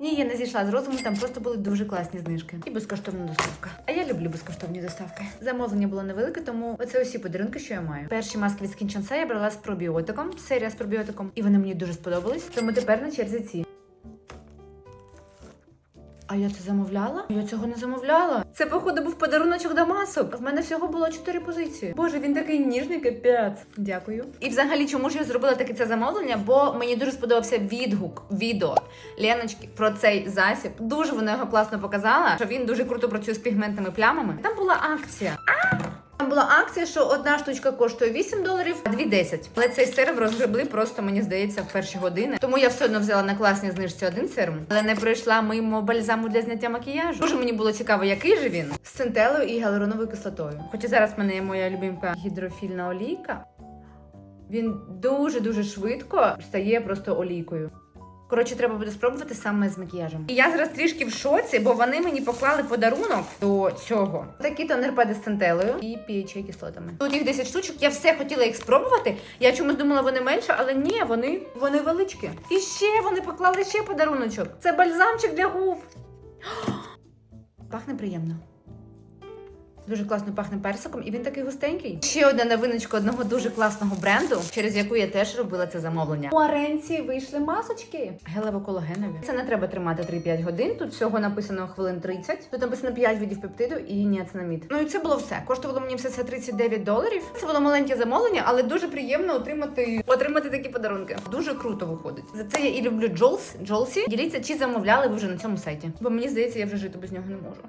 Ні, я не зійшла з розуму, там просто були дуже класні знижки. І безкоштовна доставка. А я люблю безкоштовні доставки. Замовлення було невелике, тому оце усі подарунки, що я маю. Перші маски від Skin я брала з пробіотиком, серія з пробіотиком, і вони мені дуже сподобались. Тому тепер на черзі ці. А я це замовляла? Я цього не замовляла. Це, походу, був подаруночок Дамасок. В мене всього було чотири позиції. Боже, він такий ніжний капець. Дякую. І взагалі, чому ж я зробила таке це замовлення? Бо мені дуже сподобався відгук відео Леночки про цей засіб. Дуже вона його класно показала, що він дуже круто працює з пігментними плямами. Там була акція. Була акція, що одна штучка коштує 8 доларів, а дві 10. Але цей серум розгребли просто, мені здається, в перші години. Тому я все одно взяла на класній знижці один серум, але не пройшла мимо бальзаму для зняття макіяжу. Дуже мені було цікаво, який же він з цинтелою і гіалуроновою кислотою. Хоча зараз в мене є моя любимка гідрофільна олійка. Він дуже дуже швидко стає просто олійкою. Коротше, треба буде спробувати саме з макіяжем. І я зараз трішки в шоці, бо вони мені поклали подарунок до цього. Такі тонерпади з центелею і PHA кислотами. Тут їх 10 штучок. Я все хотіла їх спробувати. Я чомусь думала, вони менше, але ні, вони, вони величкі. І ще вони поклали ще подаруночок. Це бальзамчик для губ. Пахне приємно. Дуже класно пахне персиком, і він такий густенький. Ще одна новиночка одного дуже класного бренду, через яку я теж робила це замовлення. У Аренці вийшли масочки гелево-колагенові. Це не треба тримати 3-5 годин. Тут всього написано хвилин 30. Тут написано 5 видів пептиду і ніацинамід. Ну і це було все. Коштувало мені все це 39 доларів. Це було маленьке замовлення, але дуже приємно отримати отримати такі подарунки. Дуже круто виходить. За це я і люблю Джолс. Джолсі. Діліться, чи замовляли ви вже на цьому сайті. Бо мені здається, я вже жити без нього не можу.